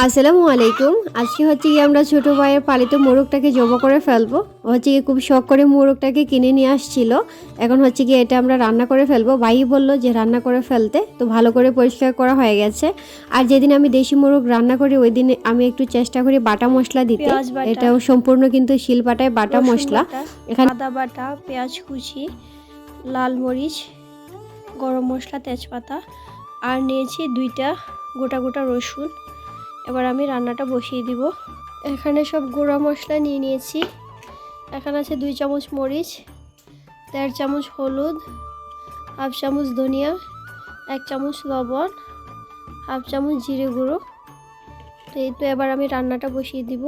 আসসালামু আলাইকুম। আজকে হচ্ছে কি আমরা ছোট ভাইয়ের পালিত মোরগটাকে জমা করে ফেলব। হচ্ছে কি খুব শখ করে মোরগটাকে কিনে নিয়ে আসছিল। এখন হচ্ছে কি এটা আমরা রান্না করে ফেলব। ভাই বলল যে রান্না করে ফেলতে তো ভালো করে পরিষ্কার করা হয়ে গেছে। আর যেদিন আমি দেশি মোরগ রান্না করি ওই দিন আমি একটু চেষ্টা করি বাটা মশলা দিতে। এটাও সম্পূর্ণ কিন্তু শিলপাটায় বাটা মশলা। এখানে- আদা বাটা পেঁয়াজ কুচি লাল মরিচ গরম মশলা তেজপাতা আর নিয়েছি দুইটা গোটা গোটা রসুন। এবার আমি রান্নাটা বসিয়ে দিব। এখানে সব গুঁড়া মশলা নিয়ে নিয়েছি। এখানে আছে দুই চামচ মরিচ, দেড় চামচ হলুদ, হাফ চামচ ধনিয়া, এক চামচ লবণ, হাফ চামচ জিরে গুঁড়ো। তো এই তো এবার আমি রান্নাটা বসিয়ে দিব।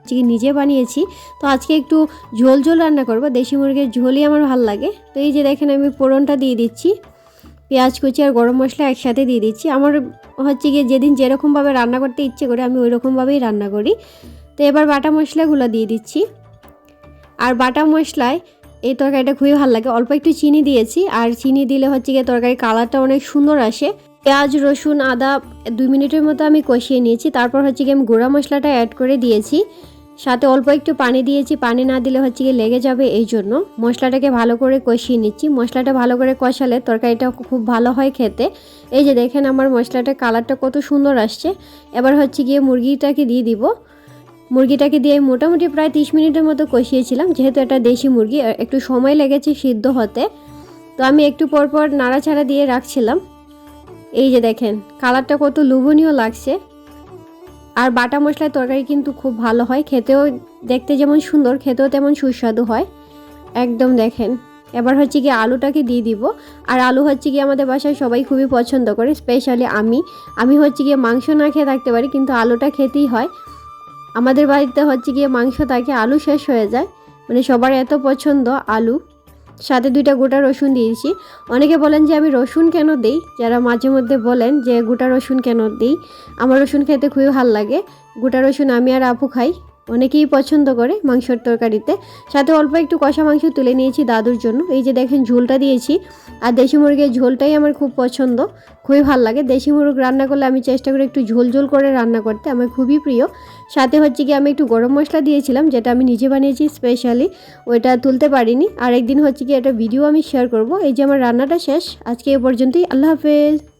আজকে নিজে বানিয়েছি, তো আজকে একটু ঝোল ঝোল রান্না করব। দেশি মুরগির ঝোলই আমার ভালো লাগে। তো এই যে দেখেন আমি পোড়নটা দিয়ে দিচ্ছি। পেঁয়াজ কুচি আর গরম মশলা একসাথে দিয়ে দিচ্ছি। আমার হচ্ছে গিয়ে যেদিন যেরকমভাবে রান্না করতে ইচ্ছে করে আমি ওই রকমভাবেই রান্না করি। তো এবার বাটা মশলাগুলো দিয়ে দিচ্ছি। আর বাটা মশলায় এই তরকারিটা খুবই ভালো লাগে। অল্প একটু চিনি দিয়েছি। আর চিনি দিলে হচ্ছে গিয়ে তরকারির কালারটা অনেক সুন্দর আসে। পেঁয়াজ, রসুন, আদা, দুই মিনিটের মতো আমি কষিয়ে নিয়েছি। তারপর হচ্ছে গিয়ে আমি গুঁড়া মশলাটা অ্যাড করে দিয়েছি। সাথে অল্প একটু পানি দিয়েছি, পানি না দিলে হচ্ছে গিয়ে লেগে যাবে এই জন্য। মশলাটাকে ভালো করে কষিয়ে নিচ্ছি। মশলাটা ভালো করে কষালে তরকারিটা খুব ভালো হয় খেতে। এই যে দেখেন আমার মশলাটার কালারটা কত সুন্দর আসছে। এবার হচ্ছে গিয়ে মুরগিটাকে দিয়ে দিব। মুরগিটাকে দিয়ে মোটামুটি প্রায় তিরিশ মিনিটের মতো কষিয়েছিলাম, যেহেতু এটা দেশি মুরগি একটু সময় লেগেছে সিদ্ধ হতে। তো আমি একটু পর পর নাড়াচাড়া দিয়ে রাখছিলাম। এই যে দেখেন, কালারটা কত লোভনীয় লাগছে। আর বাটা মশলার তরকারি কিন্তু খুব ভালো হয়। খেতেও দেখতে যেমন সুন্দর, খেতেও তেমন সুস্বাদু হয়। একদম দেখেন। এবার হচ্ছে কি আলুটাকে দিয়ে দিব। আর আলু হচ্ছে কি আমাদের বাসায় সবাই খুবই পছন্দ করে স্পেশালি আমি। আমি হচ্ছে গিয়ে মাংস না খেয়ে থাকতে পারি, কিন্তু আলুটা খেতেই হয়। আমাদের বাড়িতে হচ্ছে গিয়ে মাংস থাকে, আলু শেষ হয়ে যায়। মানে সবার এত পছন্দ আলু। সাথে দুইটা গোটা রসুন দিয়েছি অনেকে বলেন যে আমি রসুন কেন দিই? যারা মাঝে মধ্যে বলেন যে গোটা রসুন কেন দিই? আমার রসুন খেতে খুবই ভালো লাগে। গোটা রসুন আমি আর আপু খাই। অনেকেই পছন্দ করে মাংসর তরকারিতে। সাথে অল্প একটু কষা মাংস তুলে নিয়েছি দাদুর জন্য। এই যে দেখেন ঝোলটা দিয়েছি। আর দেশি মুরগির ঝোলটাই আমার খুব পছন্দ। খুবই ভালো লাগে। দেশি মুরগ রান্না করলে আমি চেষ্টা করি একটু ঝোল ঝোল করে রান্না করতে। আমার খুবই প্রিয়। সাথে হচ্ছে কি আমি একটু গরম মশলা দিয়েছিলাম, যেটা আমি নিজে বানিয়েছি স্পেশালি ওইটা তুলতে পারিনি। আর একদিন হচ্ছে কি একটা ভিডিও আমি শেয়ার করব। এই যে আমার রান্নাটা শেষ। আজকে এ পর্যন্তই। আল্লাহ হাফেজ।